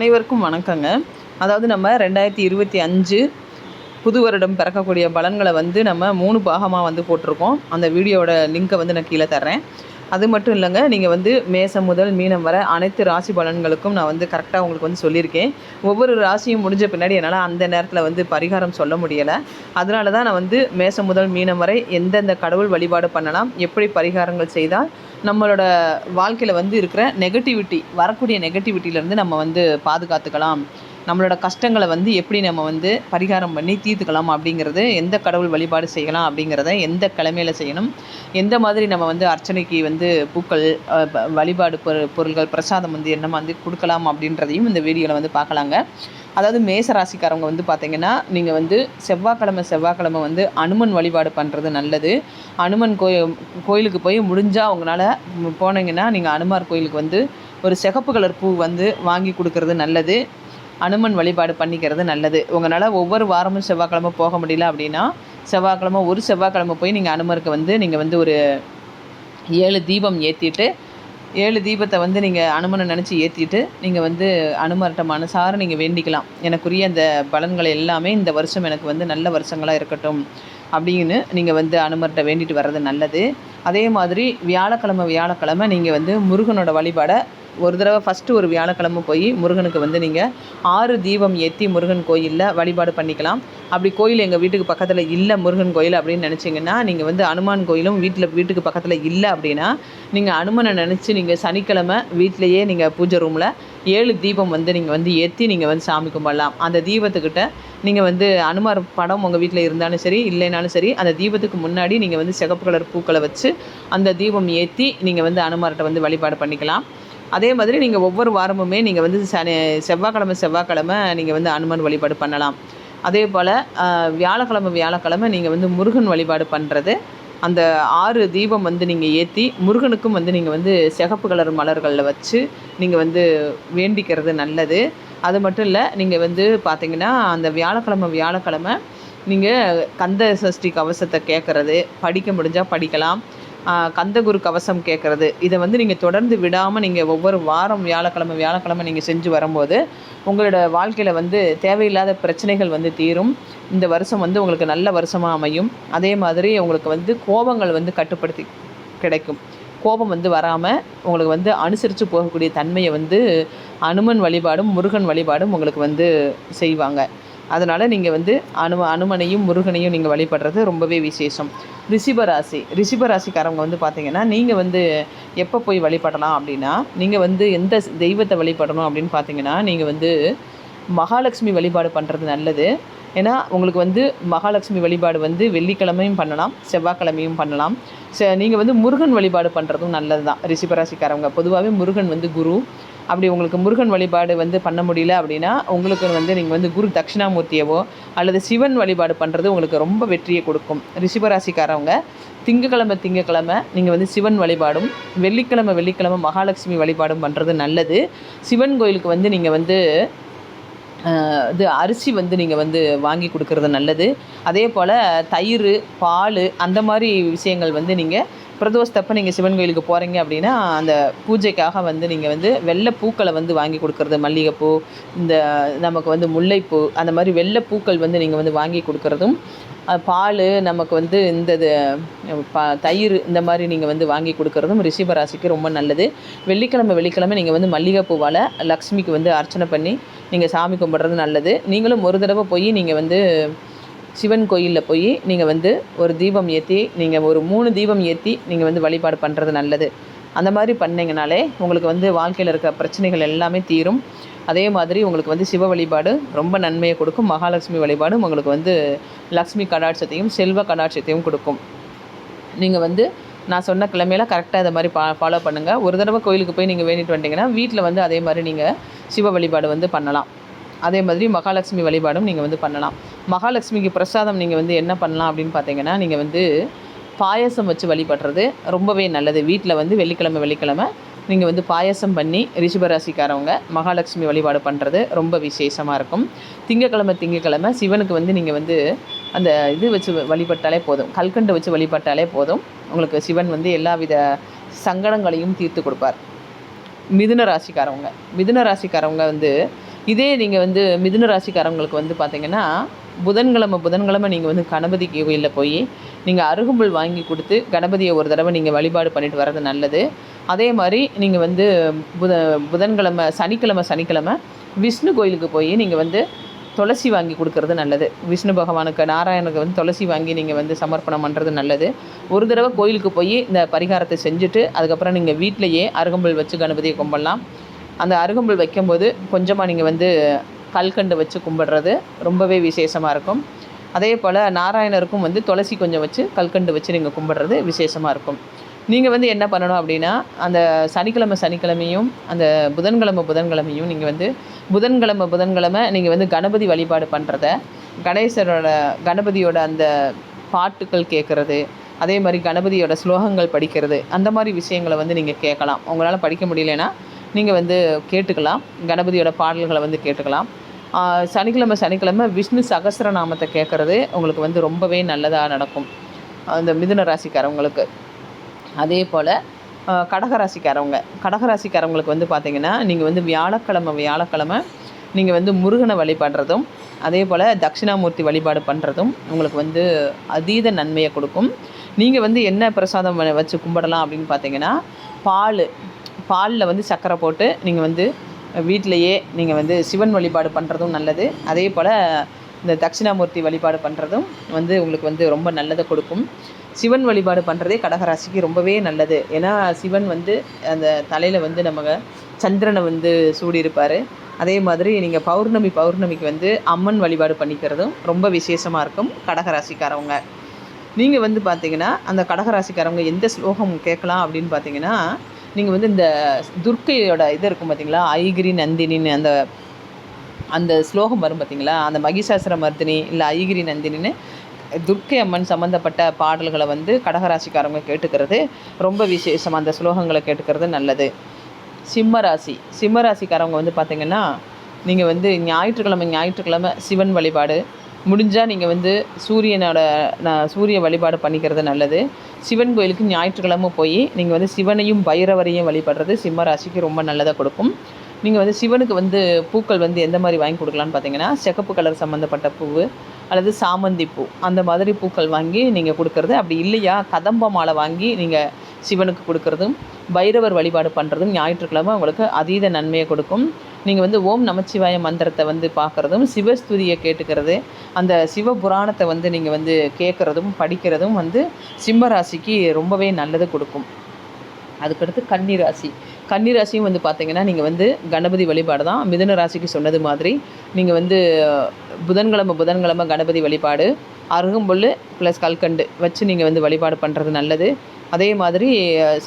அனைவருக்கும் வணக்கங்க. அதாவது நம்ம ரெண்டாயிரத்தி இருபத்தி அஞ்சு புது வருடம் பிறக்கக்கூடிய பலன்களை வந்து நம்ம மூணு பாகமாக வந்து போட்டிருக்கோம். அந்த வீடியோவோட லிங்க்கை வந்து நான் கீழே தர்றேன். அது மட்டும் இல்லைங்க நீங்கள் வந்து மேசம் முதல் மீனம் வர அனைத்து ராசி பலன்களுக்கும் நான் வந்து கரெக்டாக உங்களுக்கு வந்து சொல்லியிருக்கேன். ஒவ்வொரு ராசியும் முடிஞ்ச பின்னாடி என்னால் அந்த நேரத்தில் வந்து பரிகாரம் சொல்ல முடியலை. அதனால தான் நான் வந்து மேசம் முதல் மீனம் வரை எந்தெந்த கடவுள் வழிபாடு பண்ணலாம் எப்படி பரிகாரங்கள் செய்தால் நம்மளோட வாழ்க்கையில் வந்து இருக்கிற நெகட்டிவிட்டி வரக்கூடிய நெகட்டிவிட்டியிலேருந்து நம்ம வந்து பாதுகாத்துக்கலாம். நம்மளோட கஷ்டங்களை வந்து எப்படி நம்ம வந்து பரிகாரம் பண்ணி தீர்த்துக்கலாம் அப்படிங்கிறது எந்த கடவுள் வழிபாடு செய்யலாம் அப்படிங்கிறத எந்த கிழமையில் செய்யணும் எந்த மாதிரி நம்ம வந்து அர்ச்சனைக்கு வந்து பூக்கள் வழிபாடு பொரு பொருள்கள் பிரசாதம் வந்து என்ன வந்து கொடுக்கலாம் அப்படின்றதையும் இந்த வீடியோவில் வந்து பார்க்கலாங்க. அதாவது மேச ராசிக்காரவங்க வந்து பார்த்தீங்கன்னா நீங்கள் வந்து செவ்வாய்க்கிழமை செவ்வாய்க்கிழமை வந்து அனுமன் வழிபாடு பண்ணுறது நல்லது. அனுமன் கோயில் கோயிலுக்கு போய் முடிஞ்சால் உங்களால் போனீங்கன்னா நீங்கள் அனுமார் கோயிலுக்கு வந்து ஒரு சிகப்பு கலர் பூ வந்து வாங்கி கொடுக்கறது நல்லது. அனுமன் வழிபாடு பண்ணிக்கிறது நல்லது. உங்களால் ஒவ்வொரு வாரமும் செவ்வாய்க்கிழமை போக முடியல அப்படின்னா செவ்வாய்க்கிழமை ஒரு செவ்வாய்க்கிழமை போய் நீங்கள் அனுமருக்கு வந்து நீங்கள் வந்து ஒரு ஏழு தீபம் ஏற்றிட்டு ஏழு தீபத்தை வந்து நீங்கள் அனுமனை நினச்சி ஏற்றிட்டு நீங்கள் வந்து அனுமர்கிட்ட மனசார நீங்கள் வேண்டிக்கலாம். எனக்குரிய அந்த பலன்கள் எல்லாமே இந்த வருஷம் எனக்கு வந்து நல்ல வருஷங்களாக இருக்கட்டும் அப்படின்னு நீங்கள் வந்து அனுமர்கிட்ட வேண்டிட்டு வர்றது நல்லது. அதே மாதிரி வியாழக்கிழமை வியாழக்கிழமை நீங்கள் வந்து முருகனோட வழிபாடை ஒரு தடவை ஃபஸ்ட்டு ஒரு வியாழக்கிழமை போய் முருகனுக்கு வந்து நீங்கள் ஆறு தீபம் ஏற்றி முருகன் கோயிலில் வழிபாடு பண்ணிக்கலாம். அப்படி கோயில் எங்கள் வீட்டுக்கு பக்கத்தில் இல்லை முருகன் கோயில் அப்படின்னு நினச்சிங்கன்னா நீங்கள் வந்து அனுமான் கோயிலும் வீட்டில் வீட்டுக்கு பக்கத்தில் இல்லை அப்படின்னா நீங்கள் அனுமனை நினச்சி நீங்கள் சனிக்கிழமை வீட்டிலையே நீங்கள் பூஜை ரூமில் ஏழு தீபம் வந்து நீங்கள் வந்து ஏற்றி நீங்கள் வந்து சாமி கும்பிடலாம். அந்த தீபத்துக்கிட்ட நீங்கள் வந்து அனுமார் படம் உங்கள் வீட்டில் இருந்தாலும் சரி இல்லைனாலும் சரி அந்த தீபத்துக்கு முன்னாடி நீங்கள் வந்து சிகப்பு கலர் பூக்களை வச்சு அந்த தீபம் ஏற்றி நீங்கள் வந்து அனுமார்கிட்ட வந்து வழிபாடு பண்ணிக்கலாம். அதே மாதிரி நீங்கள் ஒவ்வொரு வாரமுமே நீங்கள் வந்து சனி செவ்வாய்க்கிழமை செவ்வாய்க்கிழமை நீங்கள் வந்து அனுமன் வழிபாடு பண்ணலாம். அதே போல் வியாழக்கிழமை வியாழக்கிழமை நீங்கள் வந்து முருகன் வழிபாடு பண்ணுறது அந்த ஆறு தீபம் வந்து நீங்கள் ஏற்றி முருகனுக்கும் வந்து நீங்கள் வந்து சிகப்பு கலர் மலர்களில் வச்சு நீங்கள் வந்து வேண்டிக்கிறது நல்லது. அது மட்டும் இல்லை நீங்கள் வந்து பார்த்தீங்கன்னா அந்த வியாழக்கிழமை வியாழக்கிழமை நீங்கள் கந்த சஷ்டி கவசத்தை கேட்குறது படிக்க முடிஞ்சால் படிக்கலாம். கந்தகுரு கவசம் கேட்குறது இதை வந்து நீங்கள் தொடர்ந்து விடாமல் நீங்கள் ஒவ்வொரு வாரம் வியாழக்கிழமை வியாழக்கிழமை நீங்கள் செஞ்சு வரும்போது உங்களோட வாழ்க்கையில் வந்து தேவையில்லாத பிரச்சனைகள் வந்து தீரும். இந்த வருஷம் வந்து உங்களுக்கு நல்ல வருஷமாக அமையும். அதே மாதிரி உங்களுக்கு வந்து கோபங்கள் வந்து கட்டுப்படுத்தி கிடைக்கும். கோபம் வந்து வராமல் உங்களுக்கு வந்து அனுசரித்து போகக்கூடிய தன்மையை வந்து அனுமன் வழிபாடும் முருகன் வழிபாடும் உங்களுக்கு வந்து செய்வாங்க. அதனால் நீங்கள் வந்து அனு அனுமனையும் முருகனையும் நீங்கள் வழிபடுறது ரொம்பவே விசேஷம். ரிஷிபராசி. ரிஷிபராசிக்காரவங்க வந்து பார்த்தீங்கன்னா நீங்கள் வந்து எப்போ போய் வழிபடலாம் அப்படின்னா நீங்கள் வந்து எந்த தெய்வத்தை வழிபடணும் அப்படின்னு பார்த்தீங்கன்னா நீங்கள் வந்து மகாலட்சுமி வழிபாடு பண்ணுறது நல்லது. ஏன்னா உங்களுக்கு வந்து மகாலட்சுமி வழிபாடு வந்து வெள்ளிக்கிழமையும் பண்ணலாம் செவ்வாய்க்கிழமையும் பண்ணலாம். ச நீங்கள் வந்து முருகன் வழிபாடு பண்ணுறதும் நல்லது தான் ரிஷிபராசிக்காரவங்க பொதுவாகவே முருகன் வந்து குரு. அப்படி உங்களுக்கு முருகன் வழிபாடு வந்து பண்ண முடியல அப்படின்னா உங்களுக்கு வந்து நீங்கள் வந்து குரு தட்சிணாமூர்த்தியவோ அல்லது சிவன் வழிபாடு பண்ணுறது உங்களுக்கு ரொம்ப வெற்றியை கொடுக்கும். ரிஷிபராசிக்காரவங்க திங்கக்கிழமை திங்கக்கிழமை நீங்கள் வந்து சிவன் வழிபாடும் வெள்ளிக்கிழமை வெள்ளிக்கிழமை மகாலட்சுமி வழிபாடும் பண்ணுறது நல்லது. சிவன் கோயிலுக்கு வந்து நீங்கள் வந்து இது அரிசி வந்து நீங்கள் வந்து வாங்கி கொடுக்கறது நல்லது. அதே போல் தயிர் பால் அந்த மாதிரி விஷயங்கள் வந்து நீங்கள் பிரதோஷத்தப்ப நீங்கள் சிவன் கோயிலுக்கு போகிறீங்க அப்படின்னா அந்த பூஜைக்காக வந்து நீங்கள் வந்து வெள்ளை பூக்களை வந்து வாங்கி கொடுக்குறது மல்லிகைப்பூ இந்த நமக்கு வந்து முல்லைப்பூ அந்த மாதிரி வெள்ளை பூக்கள் வந்து நீங்கள் வந்து வாங்கி கொடுக்குறதும் பால் நமக்கு வந்து இந்த இது, ப தயிர் இந்த மாதிரி நீங்கள் வந்து வாங்கி கொடுக்குறதும் ரிஷிபராசிக்கு ரொம்ப நல்லது. வெள்ளிக்கிழமை வெள்ளிக்கிழமை நீங்கள் வந்து மல்லிகைப்பூவால் லக்ஷ்மிக்கு வந்து அர்ச்சனை பண்ணி நீங்கள் சாமி கும்பிட்றது நல்லது. நீங்களும் ஒரு தடவை போய் நீங்கள் வந்து சிவன் கோயிலில் போய் நீங்கள் வந்து ஒரு தீபம் ஏற்றி நீங்கள் ஒரு மூணு தீபம் ஏற்றி நீங்கள் வந்து வழிபாடு பண்ணுறது நல்லது. அந்த மாதிரி பண்ணிங்கனாலே உங்களுக்கு வந்து வாழ்க்கையில் இருக்க பிரச்சனைகள் எல்லாமே தீரும். அதே மாதிரி உங்களுக்கு வந்து சிவ வழிபாடு ரொம்ப நன்மையை கொடுக்கும். மகாலட்சுமி வழிபாடும் உங்களுக்கு வந்து லக்ஷ்மி கடாட்சத்தையும் செல்வ கடாட்சத்தையும் கொடுக்கும். நீங்கள் வந்து நான் சொன்ன கிழமையில கரெக்டாக இதை மாதிரி பா ஃபாலோ பண்ணுங்கள் ஒரு தடவை கோயிலுக்கு போய் நீங்கள் வேண்டிட்டு வந்துட்டீங்கன்னா வீட்டில் வந்து அதே மாதிரி நீங்கள் சிவ வழிபாடு வந்து பண்ணலாம். அதே மாதிரி மகாலட்சுமி வழிபாடும் நீங்கள் வந்து பண்ணலாம். மகாலட்சுமிக்கு பிரசாதம் நீங்கள் வந்து என்ன பண்ணலாம் அப்படின்னு பார்த்தீங்கன்னா நீங்கள் வந்து பாயசம் வச்சு வழிபடுறது ரொம்பவே நல்லது. வீட்டில் வந்து வெள்ளிக்கிழமை வெள்ளிக்கிழமை நீங்கள் வந்து பாயசம் பண்ணி ரிஷபராசிக்காரவங்க மகாலட்சுமி வழிபாடு பண்ணுறது ரொம்ப விசேஷமாக இருக்கும். திங்கக்கிழமை திங்கக்கிழமை சிவனுக்கு வந்து நீங்கள் வந்து அந்த இது வச்சு வழிபட்டாலே போதும். கல்கண்டு வச்சு வழிபட்டாலே போதும். உங்களுக்கு சிவன் வந்து எல்லா வித சங்கடங்களையும் தீர்த்து கொடுப்பார். மிதுன ராசிக்காரவங்க மிதுன ராசிக்காரவங்க வந்து இதே நீங்கள் வந்து மிதுன ராசிக்காரவங்களுக்கு வந்து பார்த்தீங்கன்னா புதன்கிழமை புதன்கிழமை நீங்கள் வந்து கணபதி கோயிலில் போய் நீங்கள் அருகம்புல் வாங்கி கொடுத்து கணபதியை ஒரு தடவை நீங்கள் வழிபாடு பண்ணிட்டு வர்றது நல்லது. அதே மாதிரி நீங்கள் வந்து புத புதன்கிழமை சனிக்கிழமை சனிக்கிழமை விஷ்ணு கோயிலுக்கு போய் நீங்கள் வந்து துளசி வாங்கி கொடுக்கறது நல்லது. விஷ்ணு பகவானுக்கு நாராயணனுக்கு வந்து துளசி வாங்கி நீங்கள் வந்து சமர்ப்பணம் பண்ணுறது நல்லது. ஒரு தடவை கோயிலுக்கு போய் இந்த பரிகாரத்தை செஞ்சுட்டு அதுக்கப்புறம் நீங்கள் வீட்டிலையே அருகம்புல் வச்சு கணபதியை கும்பிடலாம். அந்த அருகம்புல் வைக்கும்போது கொஞ்சமாக நீங்கள் வந்து கல்கண்டு வச்சு கும்பிடுறது ரொம்பவே விசேஷமாக இருக்கும். அதே போல் நாராயணருக்கும் வந்து துளசி கொஞ்சம் வச்சு கல்கண்டு வச்சு நீங்கள் கும்பிடுறது விசேஷமாக இருக்கும். நீங்கள் வந்து என்ன பண்ணணும் அப்படின்னா அந்த சனிக்கிழமை சனிக்கிழமையும் அந்த புதன்கிழமை புதன்கிழமையும் நீங்கள் வந்து புதன்கிழமை புதன்கிழமை நீங்கள் வந்து கணபதி வழிபாடு பண்ணுறத கணேசரோட கணபதியோட அந்த பாட்டுக்கள் கேட்குறது அதே மாதிரி கணபதியோட ஸ்லோகங்கள் படிக்கிறது அந்த மாதிரி விஷயங்களை வந்து நீங்கள் கேட்கலாம். உங்களால் படிக்க முடியலன்னா நீங்கள் வந்து கேட்டுக்கலாம். கணபதியோட பாடல்களை வந்து கேட்டுக்கலாம். சனிக்கிழமை சனிக்கிழமை விஷ்ணு சகஸ்ரநாமத்தை கேட்குறது உங்களுக்கு வந்து ரொம்பவே நல்லதாக நடக்கும். அந்த மிதுன ராசிக்காரவங்களுக்கு. அதே போல் கடகராசிக்காரவங்க கடகராசிக்காரவங்களுக்கு வந்து பார்த்திங்கன்னா நீங்கள் வந்து வியாழக்கிழமை வியாழக்கிழமை நீங்கள் வந்து முருகனை வழிபடுறதும் அதே போல் தட்சிணாமூர்த்தி வழிபாடு பண்ணுறதும் உங்களுக்கு வந்து அதீத நன்மையை கொடுக்கும். நீங்கள் வந்து என்ன பிரசாதம் வ- வச்சு கும்பிடலாம் அப்படின்னு பார்த்தீங்கன்னா பால். பாலில் வந்து சர்க்கரை போட்டு நீங்கள் வந்து வீட்டிலையே நீங்கள் வந்து சிவன் வழிபாடு பண்ணுறதும் நல்லது. அதே போல் இந்த தட்சிணாமூர்த்தி வழிபாடு பண்ணுறதும் வந்து உங்களுக்கு வந்து ரொம்ப நல்லதை கொடுக்கும். சிவன் வழிபாடு பண்ணுறதே கடகராசிக்கு ரொம்பவே நல்லது. ஏன்னா சிவன் வந்து அந்த தலையில் வந்து நம்ம சந்திரனை வந்து சூடியிருப்பார். அதே மாதிரி நீங்கள் பௌர்ணமி பௌர்ணமிக்கு வந்து அம்மன் வழிபாடு பண்ணிக்கிறதும் ரொம்ப விசேஷமாக இருக்கும் கடகராசிக்காரவங்க. நீங்கள் வந்து பார்த்தீங்கன்னா அந்த கடகராசிக்காரவங்க எந்த ஸ்லோகம் கேட்கலாம் அப்படின்னு பார்த்தீங்கன்னா நீங்கள் வந்து இந்த துர்க்கையோட இது இருக்கும் பார்த்தீங்களா ஐகிரி நந்தினின்னு அந்த அந்த ஸ்லோகம் வரும் பார்த்தீங்களா அந்த மகிஷாசுர மர்தினி இல்லை ஐகிரி நந்தினின்னு துர்க்கை அம்மன் சம்மந்தப்பட்ட பாடல்களை வந்து கடகராசிக்காரங்க கேட்டுக்கிறது. ரொம்ப விசேஷம் அந்த ஸ்லோகங்களை கேட்டுக்கிறது நல்லது. சிம்மராசி. சிம்மராசிக்காரவங்க சிம்ம ராசிக்காரவங்க வந்து பார்த்தீங்கன்னா நீங்கள் வந்து ஞாயிற்றுக்கிழமை ஞாயிற்றுக்கிழமை சிவன் வழிபாடு. முடிஞ்சால் நீங்கள் வந்து சூரியனோட நான் சூரிய வழிபாடு பண்ணிக்கிறது நல்லது. சிவன் கோயிலுக்கு ஞாயிற்றுக்கிழமை போய் நீங்கள் வந்து சிவனையும் பைரவரையும் வழிபடுறது சிம்ம ராசிக்கு ரொம்ப நல்லதாக கொடுக்கும். நீங்கள் வந்து சிவனுக்கு வந்து பூக்கள் வந்து எந்த மாதிரி வாங்கி கொடுக்கலான்னு பார்த்தீங்கன்னா சிகப்பு கலர் சம்மந்தப்பட்ட பூவு அல்லது சாமந்தி பூ அந்த மாதிரி பூக்கள் வாங்கி நீங்கள் கொடுக்கறது. அப்படி இல்லையா கதம்ப மாலை வாங்கி நீங்கள் சிவனுக்கு கொடுக்கறதும் பைரவர் வழிபாடு பண்ணுறதும் ஞாயிற்றுக்கிழமை உங்களுக்கு அதீத நன்மையை கொடுக்கும். நீங்கள் வந்து ஓம் நமச்சிவாய மந்திரத்தை வந்து பார்க்குறதும் சிவஸ்துதியை கேட்டுக்கிறது அந்த சிவ புராணத்தை வந்து நீங்கள் வந்து கேட்குறதும் படிக்கிறதும் வந்து சிம்மராசிக்கு ரொம்பவே நல்லது கொடுக்கும். அதுக்கடுத்து கன்னி ராசி. வந்து பார்த்தீங்கன்னா நீங்கள் வந்து கணபதி வழிபாடு தான். மிதன ராசிக்கு சொன்னது மாதிரி நீங்கள் வந்து புதன்கிழமை புதன்கிழமை கணபதி வழிபாடு அருகம்புல் ப்ளஸ் கல்கண்டு வச்சு நீங்கள் வந்து வழிபாடு பண்ணுறது நல்லது. அதே மாதிரி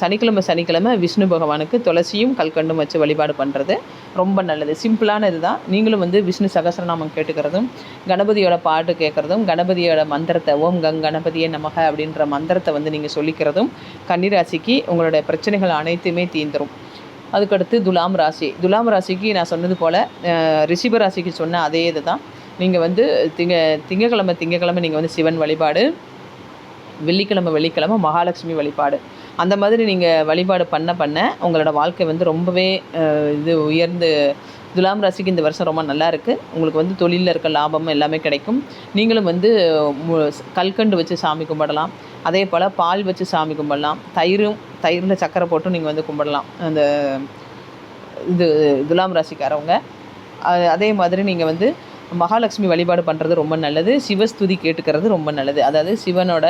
சனிக்கிழமை சனிக்கிழமை விஷ்ணு பகவானுக்கு துளசியும் கல்கண்டும் வச்சு வழிபாடு பண்ணுறது ரொம்ப நல்லது. சிம்பிளான இதுதான். நீங்களும் வந்து விஷ்ணு சகஸ்ரநாமம் கேட்டுக்கிறதும் கணபதியோட பாட்டு கேட்குறதும் கணபதியோட மந்திரத்தை ஓம் கங் கணபதியே நமக அப்படின்ற மந்திரத்தை வந்து நீங்கள் சொல்லிக்கிறதும் கன்னிராசிக்கு உங்களுடைய பிரச்சனைகள் அனைத்துமே தீந்துரும் அதுக்கடுத்து துலாம் ராசி. துலாம் ராசிக்கு நான் சொன்னது போல் ரிஷிப ராசிக்கு சொன்ன அதே இது தான் நீங்கள் வந்து திங்க திங்கக்கிழமை திங்கக்கிழமை நீங்கள் வந்து சிவன் வழிபாடு வெள்ளிக்கிழமை வெள்ளிக்கிழமை மகாலட்சுமி வழிபாடு. அந்த மாதிரி நீங்கள் வழிபாடு பண்ண பண்ண உங்களோட வாழ்க்கை வந்து ரொம்பவே இது உயர்ந்து துலாம் ராசிக்கு இந்த வருஷம் ரொம்ப நல்லா இருக்குது உங்களுக்கு வந்து தொழிலில் இருக்க லாபம் எல்லாமே கிடைக்கும். நீங்களும் வந்து மு- கல்கண்டு வச்சு சாமி கும்பிடலாம். அதே போல் பால் வச்சு சாமி கும்பிடலாம். தயிரும் தயிரில் சக்கரை போட்டும் நீங்கள் வந்து கும்பிடலாம். அந்த இது துலாம் ராசிக்காரவங்க. அதே மாதிரி நீங்கள் வந்து மகாலட்சுமி வழிபாடு பண்ணுறது ரொம்ப நல்லது. சிவஸ்துதி கேட்டுக்கிறது ரொம்ப நல்லது. அதாவது சிவனோட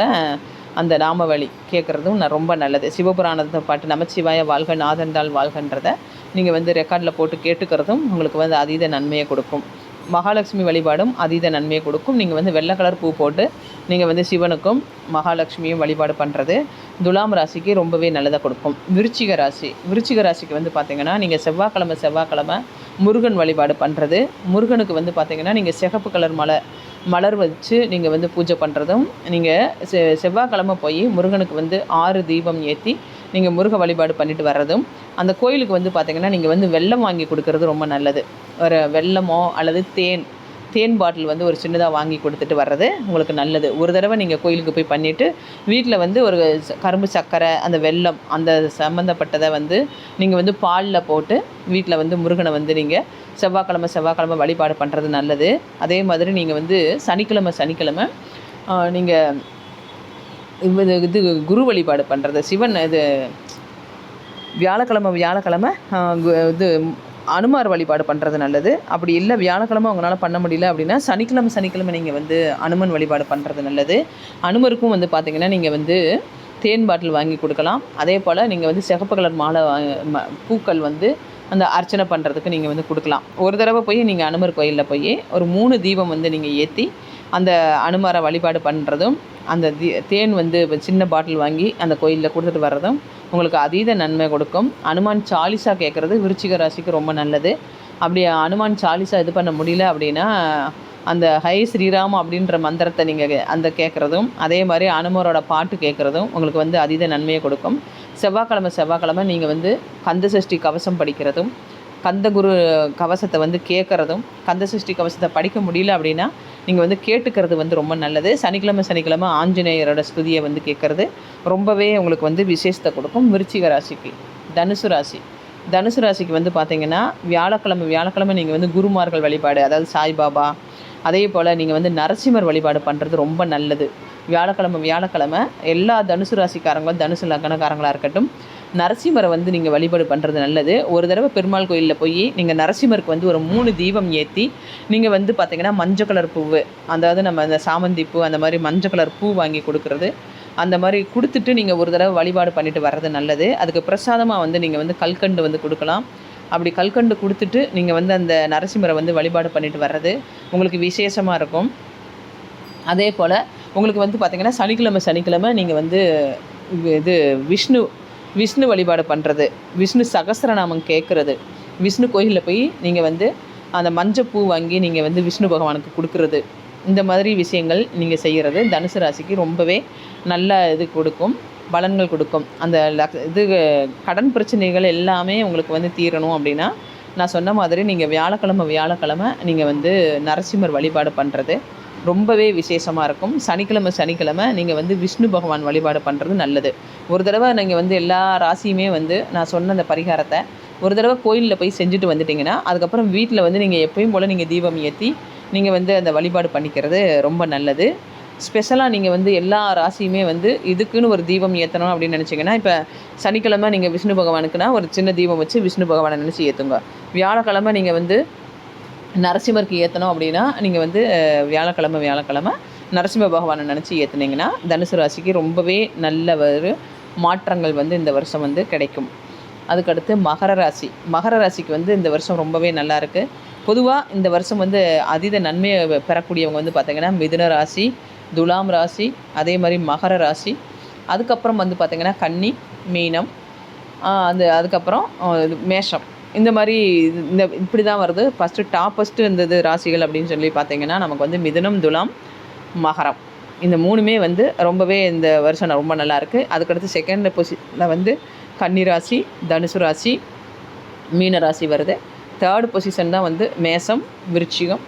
அந்த நாமவழி கேட்குறதும் ரொம்ப நல்லது. சிவபுராணத்தை பாட்டு நமச்சிவாய வாழ்க நாதந்தாள் வாழ்கன்றதை நீங்கள் வந்து ரெக்கார்டில் போட்டு கேட்டுக்கிறதும் உங்களுக்கு வந்து அதீத நன்மையை கொடுக்கும். மகாலட்சுமி வழிபாடும் அதீத நன்மையை கொடுக்கும். நீங்கள் வந்து வெள்ளை கலர் பூ போட்டு நீங்கள் வந்து சிவனுக்கும் மகாலட்சுமியும் வழிபாடு பண்ணுறது துலாம் ராசிக்கு ரொம்பவே நல்லதை கொடுக்கும். விருச்சிக ராசி விருச்சிக ராசிக்கு வந்து பார்த்திங்கன்னா நீங்கள் செவ்வாய்க்கிழமை செவ்வாய்க்கிழமை முருகன் வழிபாடு பண்ணுறது முருகனுக்கு வந்து பார்த்திங்கன்னா நீங்கள் சிகப்பு கலர் மலர் மலர் வச்சு நீங்கள் வந்து பூஜை பண்ணுறதும் நீங்கள் செ செவ்வாய்க்கிழமை போய் முருகனுக்கு வந்து ஆறு தீபம் ஏற்றி நீங்கள் முருக வழிபாடு பண்ணிட்டு வர்றதும் அந்த கோயிலுக்கு வந்து பார்த்தீங்கன்னா நீங்கள் வந்து வெல்லம் வாங்கி கொடுக்கறது ரொம்ப நல்லது. ஒரு வெல்லமோ அல்லது தேன் தேன் பாட்டில் வந்து ஒரு சின்னதாக வாங்கி கொடுத்துட்டு வர்றது உங்களுக்கு நல்லது. ஒரு தடவை நீங்கள் கோயிலுக்கு போய் பண்ணிவிட்டு வீட்டில் வந்து ஒரு கரும்பு சர்க்கரை அந்த வெல்லம் அந்த சம்மந்தப்பட்டதை வந்து நீங்கள் வந்து பாலில் போட்டு வீட்டில் வந்து முருகனை வந்து நீங்கள் செவ்வாய்க்கிழமை செவ்வாய்க்கிழமை வழிபாடு பண்ணுறது நல்லது. அதே மாதிரி நீங்கள் வந்து சனிக்கிழமை சனிக்கிழமை நீங்கள் இது இது குரு வழிபாடு பண்ணுறது சிவன் இது வியாழக்கிழமை வியாழக்கிழமை கு- இது அனுமார் வழிபாடு பண்ணுறது நல்லது. அப்படி இல்லை வியாழக்கிழமை உங்களால் பண்ண முடியல அப்படின்னா சனிக்கிழமை சனிக்கிழமை நீங்கள் வந்து அனுமன் வழிபாடு பண்ணுறது நல்லது. அனுமருக்கும் வந்து பார்த்தீங்கன்னா நீங்கள் வந்து தேன் பாட்டில் வாங்கி கொடுக்கலாம். அதே போல் நீங்கள் வந்து சிகப்பு கலர் மாலை ம- பூக்கள் வந்து அந்த அர்ச்சனை பண்ணுறதுக்கு நீங்கள் வந்து கொடுக்கலாம். ஒரு தடவை போய் நீங்கள் அனுமர் கோயிலில் போய் ஒரு மூணு தீபம் வந்து நீங்கள் ஏற்றி அந்த அனுமாரை வழிபாடு பண்ணுறதும் அந்த தி தேன் வந்து சின்ன பாட்டில் வாங்கி அந்த கோயிலில் கொடுத்துட்டு வர்றதும் உங்களுக்கு அதீத நன்மை கொடுக்கும். அனுமான் சாலிசா கேட்குறது விருச்சிக ராசிக்கு ரொம்ப நல்லது. அப்படி அனுமான் சாலிசா இது பண்ண முடியல அப்படின்னா அந்த ஹை ஸ்ரீராம் அப்படின்ற மந்திரத்தை நீங்கள் அந்த கேட்குறதும் அதே மாதிரி அனுமரோட பாட்டு கேட்குறதும் உங்களுக்கு வந்து அதீத நன்மையை கொடுக்கும். செவ்வாய்க்கிழமை செவ்வாய்க்கிழமை நீங்கள் வந்து கந்த சஷ்டி கவசம் படிக்கிறதும் கந்தகுரு கவசத்தை வந்து கேட்குறதும் கந்த சஷ்டி கவசத்தை படிக்க முடியல அப்படின்னா நீங்கள் வந்து கேட்டுக்கிறது வந்து ரொம்ப நல்லது. சனிக்கிழமை சனிக்கிழமை ஆஞ்சநேயரோட ஸ்துதியை வந்து கேட்குறது ரொம்பவே உங்களுக்கு வந்து விசேஷத்தை கொடுக்கும். விருச்சிக ராசிக்கு தனுசு ராசி. தனுசு ராசிக்கு வந்து பார்த்தீங்கன்னா வியாழக்கிழமை வியாழக்கிழமை நீங்கள் வந்து குருமார்கள் வழிபாடு அதாவது சாய்பாபா அதே போல் நீங்கள் வந்து நரசிம்மர் வழிபாடு பண்ணுறது ரொம்ப நல்லது. வியாழக்கிழமை வியாழக்கிழமை எல்லா தனுசு ராசிக்காரங்களும் தனுசு லக்னக்காரங்களாக இருக்கட்டும் நரசிம்மரை வந்து நீங்கள் வழிபாடு பண்ணுறது நல்லது. ஒரு தடவை பெருமாள் கோயிலில் போய் நீங்கள் நரசிம்மருக்கு வந்து ஒரு மூணு தீபம் ஏற்றி நீங்கள் வந்து பார்த்திங்கன்னா மஞ்சள் கலர் பூவு அதாவது நம்ம அந்த சாமந்தி பூ அந்த மாதிரி மஞ்சள் கலர் பூ வாங்கி கொடுக்குறது அந்த மாதிரி கொடுத்துட்டு நீங்கள் ஒரு தடவை வழிபாடு பண்ணிட்டு வர்றது நல்லது. அதுக்கு பிரசாதமாக வந்து நீங்கள் வந்து கல்கண்டு வந்து கொடுக்கலாம். அப்படி கல்கண்டு கொடுத்துட்டு நீங்கள் வந்து அந்த நரசிம்மரை வந்து வழிபாடு பண்ணிட்டு வர்றது உங்களுக்கு விசேஷமாக இருக்கும். அதே போல் உங்களுக்கு வந்து பார்த்திங்கன்னா சனிக்கிழமை சனிக்கிழமை நீங்கள் வந்து இது விஷ்ணு விஷ்ணு வழிபாடு பண்ணுறது விஷ்ணு சகஸ்ரநாமம் கேட்குறது விஷ்ணு கோயிலில் போய் நீங்கள் வந்து அந்த மஞ்சள் பூ வாங்கி நீங்கள் வந்து விஷ்ணு பகவானுக்கு கொடுக்குறது. இந்த மாதிரி விஷயங்கள் நீங்கள் செய்கிறது தனுசு ராசிக்கு ரொம்பவே நல்ல இது கொடுக்கும் பலன்கள் கொடுக்கும். அந்த இது கடன் பிரச்சனைகள் எல்லாமே உங்களுக்கு வந்து தீரணும் அப்படின்னா நான் சொன்ன மாதிரி நீங்கள் வியாழக்கிழமை வியாழக்கிழமை நீங்கள் வந்து நரசிம்மர் வழிபாடு பண்ணுறது ரொம்பவே விசேஷமாக இருக்கும். சனிக்கிழமை சனிக்கிழமை நீங்கள் வந்து விஷ்ணு பகவான் வழிபாடு பண்ணுறது நல்லது. ஒரு தடவை நீங்கள் வந்து எல்லா ராசியுமே வந்து நான் சொன்ன அந்த பரிகாரத்தை ஒரு தடவை கோயிலில் போய் செஞ்சுட்டு வந்துட்டிங்கன்னா அதுக்கப்புறம் வீட்டில் வந்து நீங்கள் எப்பயும் போல் நீங்கள் தீபம் ஏற்றி நீங்கள் வந்து அந்த வழிபாடு பண்ணிக்கிறது ரொம்ப நல்லது. ஸ்பெஷலாக நீங்கள் வந்து எல்லா ராசியுமே வந்து இதுக்குன்னு ஒரு தீபம் ஏற்றணும் அப்படின்னு நினச்சிங்கன்னா இப்போ சனிக்கிழமை நீங்கள் விஷ்ணு பகவானுக்குன்னா ஒரு சின்ன தீபம் வச்சு விஷ்ணு பகவானை நினச்சி ஏற்றுங்க வியாழக்கிழமை நீங்கள் வந்து நரசிம்மருக்கு ஏற்றணும் அப்படின்னா நீங்கள் வந்து வியாழக்கிழமை வியாழக்கிழமை நரசிம்ம பகவானை நினச்சி ஏற்றுனீங்கன்னா தனுசு ராசிக்கு ரொம்பவே நல்ல ஒரு மாற்றங்கள் வந்து இந்த வருஷம் வந்து கிடைக்கும். அதுக்கடுத்து மகர ராசி. மகர ராசிக்கு வந்து இந்த வருஷம் ரொம்பவே நல்லா இருக்குது பொதுவாக இந்த வருஷம் வந்து அதீத நன்மையை பெறக்கூடியவங்க வந்து பார்த்திங்கன்னா மிதுன ராசி துலாம் ராசி அதே மாதிரி மகர ராசி. அதுக்கப்புறம் வந்து பார்த்திங்கன்னா கன்னி மீனம் அந்த அதுக்கப்புறம் இது மேஷம். இந்த மாதிரி இந்த இப்படி தான் வருது. ஃபஸ்ட்டு டாப் ஃபஸ்ட்டு இருந்தது ராசிகள் அப்படின்னு சொல்லி பார்த்தீங்கன்னா நமக்கு வந்து மிதுனம் துலாம் மகரம். இந்த மூணுமே வந்து ரொம்பவே இந்த வருஷம் ரொம்ப நல்லாயிருக்கு அதுக்கடுத்து செகண்ட் பொசிஷனில் வந்து கன்னி ராசி தனுசு ராசி மீன ராசி வருது. தேர்ட் பொசிஷன் தான் வந்து மேசம் விருச்சிகம்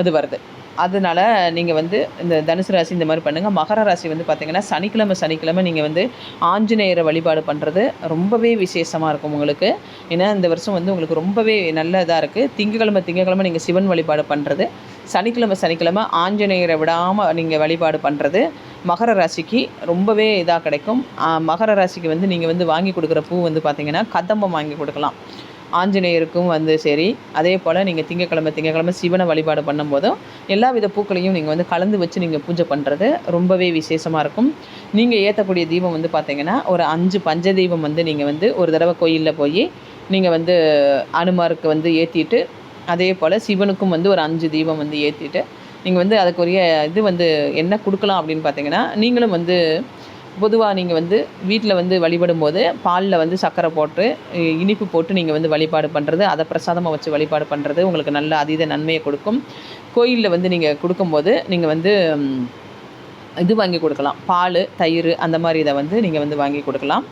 அது வருது. அதனால நீங்கள் வந்து இந்த தனுசு ராசி இந்த மாதிரி பண்ணுங்கள் மகர ராசி வந்து பார்த்திங்கன்னா சனிக்கிழமை சனிக்கிழமை நீங்கள் வந்து ஆஞ்சநேயரை வழிபாடு பண்ணுறது ரொம்பவே விசேஷமாக இருக்கும் உங்களுக்கு. ஏன்னா இந்த வருஷம் வந்து உங்களுக்கு ரொம்பவே நல்ல இதாக இருக்குது திங்கக்கிழமை திங்கக்கிழமை நீங்கள் சிவன் வழிபாடு பண்ணுறது சனிக்கிழமை சனிக்கிழமை ஆஞ்சநேயரை விடாமல் நீங்கள் வழிபாடு பண்ணுறது மகர ராசிக்கு ரொம்பவே இதாக கிடைக்கும். மகர ராசிக்கு வந்து நீங்கள் வந்து வாங்கி கொடுக்குற பூ வந்து பார்த்திங்கன்னா கதம்பம் வாங்கி கொடுக்கலாம். ஆஞ்சநேயருக்கும் வந்து சரி. அதே போல் நீங்கள் திங்கக்கிழமை திங்கக்கிழமை சிவனை வழிபாடு பண்ணும்போதும் எல்லா வித பூக்களையும் நீங்கள் வந்து கலந்து வச்சு நீங்கள் பூஜை பண்ணுறது ரொம்பவே விசேஷமாக இருக்கும். நீங்கள் ஏற்றக்கூடிய தீபம் வந்து பார்த்தீங்கன்னா ஒரு அஞ்சு பஞ்ச தீபம் வந்து நீங்கள் வந்து ஒரு தடவை கோயிலில் போய் நீங்கள் வந்து அனுமாருக்கு வந்து ஏற்றிட்டு அதே போல் சிவனுக்கும் வந்து ஒரு அஞ்சு தீபம் வந்து ஏற்றிட்டு நீங்கள் வந்து அதுக்குரிய இது வந்து என்ன கொடுக்கலாம் அப்படின்னு பார்த்தீங்கன்னா நீங்களும் வந்து பொதுவாக நீங்கள் வந்து வீட்டில் வந்து வழிபடும் போது பாலில் வந்து சர்க்கரை போட்டு இனிப்பு போட்டு நீங்கள் வந்து வழிபாடு பண்ணுறது அதை பிரசாதமாக வச்சு வழிபாடு பண்ணுறது உங்களுக்கு நல்ல அதீத நன்மையை கொடுக்கும். கோயிலில் வந்து நீங்கள் கொடுக்கும்போது நீங்கள் வந்து இது வாங்கி கொடுக்கலாம். பால் தயிர் அந்த மாதிரி இதை வந்து நீங்கள் வந்து வாங்கி கொடுக்கலாம்.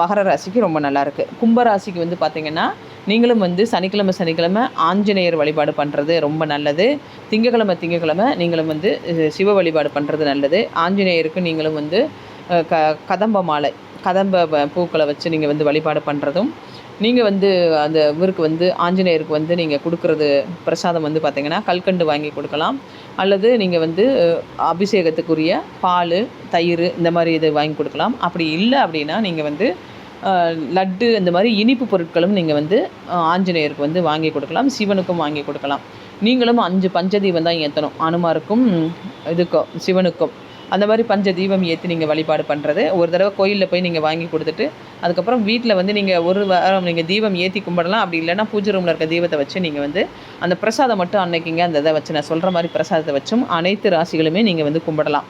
மகர ராசிக்கு ரொம்ப நல்லாயிருக்கு கும்பராசிக்கு வந்து பார்த்திங்கன்னா நீங்களும் வந்து சனிக்கிழமை சனிக்கிழமை ஆஞ்சநேயர் வழிபாடு பண்ணுறது ரொம்ப நல்லது. திங்கக்கிழமை திங்கக்கிழமை நீங்களும் வந்து சிவ வழிபாடு பண்ணுறது நல்லது. ஆஞ்சநேயருக்கு நீங்களும் வந்து க கதம்ப மாலை கதம்ப பூக்களை வச்சு நீங்கள் வந்து வழிபாடு பண்ணுறதும் நீங்கள் வந்து அந்த இவருக்கு வந்து ஆஞ்சநேயருக்கு வந்து நீங்கள் கொடுக்குறது பிரசாதம் வந்து பார்த்திங்கன்னா கல்கண்டு வாங்கி கொடுக்கலாம். அல்லது நீங்கள் வந்து அபிஷேகத்துக்குரிய பால் தயிர் இந்த மாதிரி இது வாங்கி கொடுக்கலாம். அப்படி இல்லை அப்படின்னா நீங்கள் வந்து லட்டு இந்த மாதிரி இனிப்பு பொருட்களும் நீங்கள் வந்து ஆஞ்சநேயருக்கு வந்து வாங்கி கொடுக்கலாம். சிவனுக்கும் வாங்கி கொடுக்கலாம். நீங்களும் அஞ்சு பஞ்சதீபம் தான் ஏற்றணும் அனுமாருக்கும் இதுக்கும் சிவனுக்கும். அந்த மாதிரி பஞ்ச தீபம் ஏற்றி நீங்கள் வழிபாடு பண்ணுறது ஒரு தடவை கோயிலில் போய் நீங்கள் வாங்கி கொடுத்துட்டு அதுக்கப்புறம் வீட்டில் வந்து நீங்கள் ஒரு வாரம் நீங்கள் தீபம் ஏற்றி கும்பிடலாம். அப்படி இல்லைன்னா பூஜை ரூமில் இருக்க தீபத்தை வச்சு நீங்கள் வந்து அந்த பிரசாதம் மட்டும் அன்னைக்குங்க அந்த இதை வச்சு நான் சொல்கிற மாதிரி பிரசாதத்தை வச்சும் அனைத்து ராசிகளுமே நீங்கள் வந்து கும்பிடலாம்.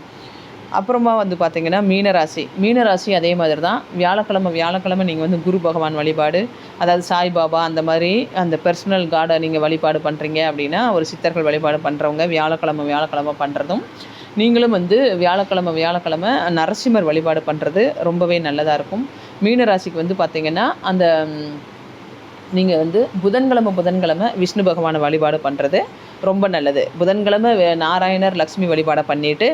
அப்புறமா வந்து பார்த்தீங்கன்னா மீனராசி. மீனராசி அதே மாதிரி தான் வியாழக்கிழமை வியாழக்கிழமை நீங்கள் வந்து குரு பகவான் வழிபாடு அதாவது சாய்பாபா அந்த மாதிரி அந்த பர்சனல் கார்டை நீங்கள் வழிபாடு பண்ணுறீங்க அப்படின்னா ஒரு சித்தர்கள் வழிபாடு பண்ணுறவங்க வியாழக்கிழமை வியாழக்கிழமை பண்ணுறதும் நீங்களும் வந்து வியாழக்கிழமை வியாழக்கிழமை நரசிம்மர் வழிபாடு பண்ணுறது ரொம்பவே நல்லதாக இருக்கும். மீனராசிக்கு வந்து பார்த்திங்கன்னா அந்த நீங்கள் வந்து புதன்கிழமை புதன்கிழமை விஷ்ணு பகவானை வழிபாடு பண்ணுறது ரொம்ப நல்லது. புதன்கிழமை நாராயணர் லக்ஷ்மி வழிபாடை பண்ணிவிட்டு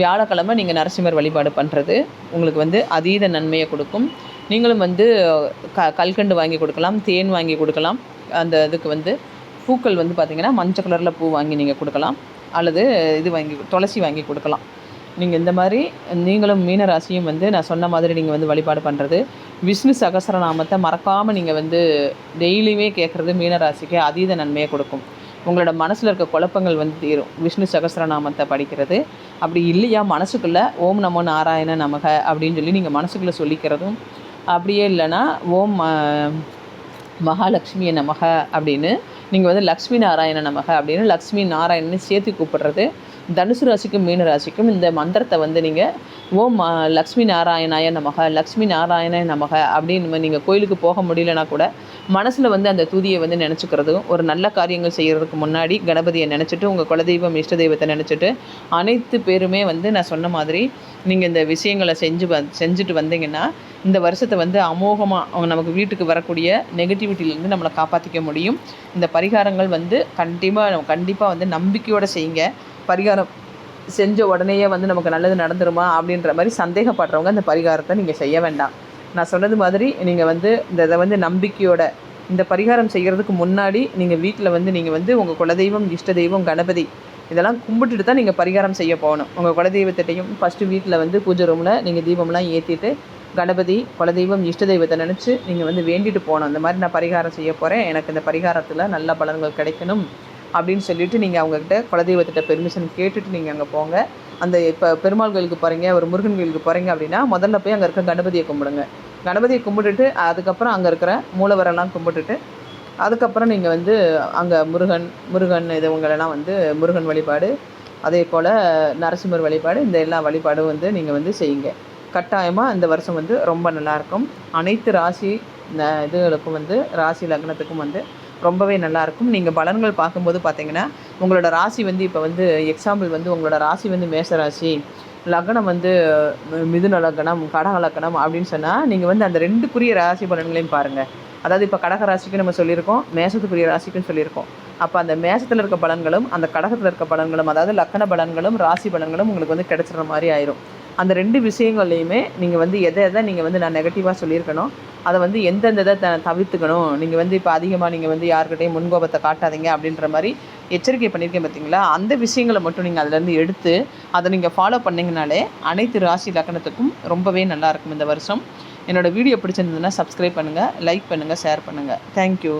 வியாழக்கிழமை நீங்கள் நரசிம்மர் வழிபாடு பண்ணுறது உங்களுக்கு வந்து அதீத நன்மையை கொடுக்கும். நீங்களும் வந்து க கல்கண்டு வாங்கி கொடுக்கலாம் தேன் வாங்கி கொடுக்கலாம். அந்த இதுக்கு வந்து பூக்கள் வந்து பார்த்திங்கன்னா மஞ்சள் கலரில் பூ வாங்கி நீங்கள் கொடுக்கலாம். அல்லது இது வாங்கி துளசி வாங்கி கொடுக்கலாம். நீங்கள் இந்த மாதிரி நீங்களும் மீனராசியும் வந்து நான் சொன்ன மாதிரி நீங்கள் வந்து வழிபாடு பண்ணுறது விஷ்ணு சகசரநாமத்தை மறக்காமல் நீங்கள் வந்து டெய்லியுமே கேட்குறது மீனராசிக்கு அதீத நன்மையை கொடுக்கும். உங்களோட மனசில் இருக்க குழப்பங்கள் வந்து தீரும். விஷ்ணு சகசரநாமத்தை படிக்கிறது. அப்படி இல்லையா? மனசுக்குள்ளே ஓம் நமோ நாராயண நமக அப்படின்னு சொல்லி நீங்கள் மனசுக்குள்ளே சொல்லிக்கிறதும் அப்படியே இல்லைன்னா ஓம் மகாலட்சுமியை நமக அப்படின்னு நீங்கள் வந்து லக்ஷ்மி நாராயண நமக அப்படின்னு லக்ஷ்மி நாராயணன் சேர்த்து கூப்பிடுறது. தனுசு ராசிக்கும் மீன ராசிக்கும் இந்த மந்திரத்தை வந்து நீங்கள் ஓம் லக்ஷ்மி நாராயணாய நமக லக்ஷ்மி நாராயண நமக அப்படின்னு நீங்கள் கோயிலுக்கு போக முடியலனா கூட மனசில் வந்து அந்த துதியை வந்து நினச்சிக்கிறதும் ஒரு நல்ல காரியங்கள் செய்கிறதுக்கு முன்னாடி கணபதியை நினச்சிட்டு உங்கள் குலதெய்வம் இஷ்ட தெய்வத்தை நினச்சிட்டு அனைத்து பேருமே வந்து நான் சொன்ன மாதிரி நீங்கள் இந்த விஷயங்களை செஞ்சு வ செஞ்சுட்டு வந்தீங்கன்னா இந்த வருஷத்தை வந்து அமோகமாக அவங்க நமக்கு வீட்டுக்கு வரக்கூடிய நெகட்டிவிட்டியிலேருந்து நம்மளை காப்பாற்றிக்க முடியும். இந்த பரிகாரங்கள் வந்து கண்டிப்பாக கண்டிப்பாக வந்து நம்பிக்கையோடு செய்யுங்க. பரிகாரம் செஞ்ச உடனேயே வந்து நமக்கு நல்லது நடந்துருமா அப்படின்ற மாதிரி சந்தேகப்படுறவங்க அந்த பரிகாரத்தை நீங்கள் செய்ய வேண்டாம். நான் சொன்னது மாதிரி நீங்கள் வந்து இந்த இதை வந்து நம்பிக்கையோட இந்த பரிகாரம் செய்கிறதுக்கு முன்னாடி நீங்கள் வீட்டில் வந்து நீங்கள் வந்து உங்கள் குலதெய்வம் இஷ்ட தெய்வம் கணபதி இதெல்லாம் கும்பிட்டுட்டு தான் நீங்கள் பரிகாரம் செய்ய போகணும். உங்கள் குலதெய்வத்திட்டையும் ஃபஸ்ட்டு வீட்டில் வந்து பூஜை ரூமில் நீங்கள் தீபம்லாம் ஏற்றிட்டு கணபதி குலதெய்வம் இஷ்ட தெய்வத்தை நினச்சி நீங்கள் வந்து வேண்டிட்டு போகணும். இந்த மாதிரி நான் பரிகாரம் செய்ய போகிறேன் எனக்கு இந்த பரிகாரத்தில் நல்ல பலன்கள் கிடைக்கணும் அப்படின்னு சொல்லிட்டு நீங்கள் அவங்கக்கிட்ட குலதெய்வத்திட்ட பெர்மிஷன் கேட்டுட்டு நீங்கள் அங்கே போங்க. அந்த இப்போ பெருமாள் கோயிலுக்கு போகிறீங்க ஒரு முருகன் கோயிலுக்கு போகிறீங்க அப்படின்னா முதல்ல போய் அங்கே இருக்க கணபதியை கும்பிடுங்க. கணபதியை கும்பிட்டுட்டு அதுக்கப்புறம் அங்கே இருக்கிற மூலவரெல்லாம் கும்பிட்டுட்டு அதுக்கப்புறம் நீங்கள் வந்து அங்கே முருகன் முருகன் இதுவங்களெல்லாம் வந்து முருகன் வழிபாடு அதே போல் நரசிம்மர் வழிபாடு இந்த எல்லா வழிபாடும் வந்து நீங்கள் வந்து செய்யுங்க. கட்டாயமாக இந்த வருஷம் வந்து ரொம்ப நல்லாயிருக்கும். அனைத்து ராசி இதுகளுக்கும் வந்து ராசி லக்னத்துக்கும் வந்து ரொம்பவே நல்லாயிருக்கும். நீங்கள் பலன்கள் பார்க்கும்போது பார்த்தீங்கன்னா உங்களோட ராசி வந்து இப்போ வந்து எக்ஸாம்பிள் வந்து உங்களோட ராசி வந்து மேஷ ராசி லக்னம் வந்து மிதுன லக்னம் கடக லக்னம் அப்படின்னு சொன்னால் நீங்கள் வந்து அந்த ரெண்டுக்குரிய ராசி பலன்களையும் பாருங்கள் அதாவது இப்போ கடக ராசிக்கு நம்ம சொல்லியிருக்கோம் மேசத்துக்குரிய ராசிக்குன்னு சொல்லியிருக்கோம். அப்போ அந்த மேசத்தில் இருக்க பலன்களும் அந்த கடகத்தில் இருக்க பலன்களும் அதாவது லக்கண பலன்களும் ராசி பலன்களும் உங்களுக்கு வந்து கிடைச்சிடுற மாதிரி ஆயிரும். அந்த ரெண்டு விஷயங்கள்லையுமே நீங்கள் வந்து எதை எதை நீங்கள் வந்து நான் நெகட்டிவாக சொல்லியிருக்கணும் அதை வந்து எந்தெந்த இதை த தவிர்த்துக்கணும் நீங்கள் வந்து இப்போ அதிகமாக நீங்கள் வந்து யாருக்கிட்டையும் முன்கோபத்தை காட்டாதீங்க அப்படின்ற மாதிரி எச்சரிக்கை பண்ணியிருக்கேன் பார்த்தீங்களா அந்த விஷயங்களை மட்டும் நீங்கள் அதிலேருந்து எடுத்து அதை நீங்கள் ஃபாலோ பண்ணிங்கனாலே அனைத்து ராசி லக்கணத்துக்கும் ரொம்பவே நல்லா இருக்கும் இந்த வருஷம். என்னோடய வீடியோ பிடிச்சிருந்ததுன்னா சப்ஸ்கிரைப் பண்ணுங்கள் லைக் பண்ணுங்கள் ஷேர் பண்ணுங்கள் தேங்க்யூ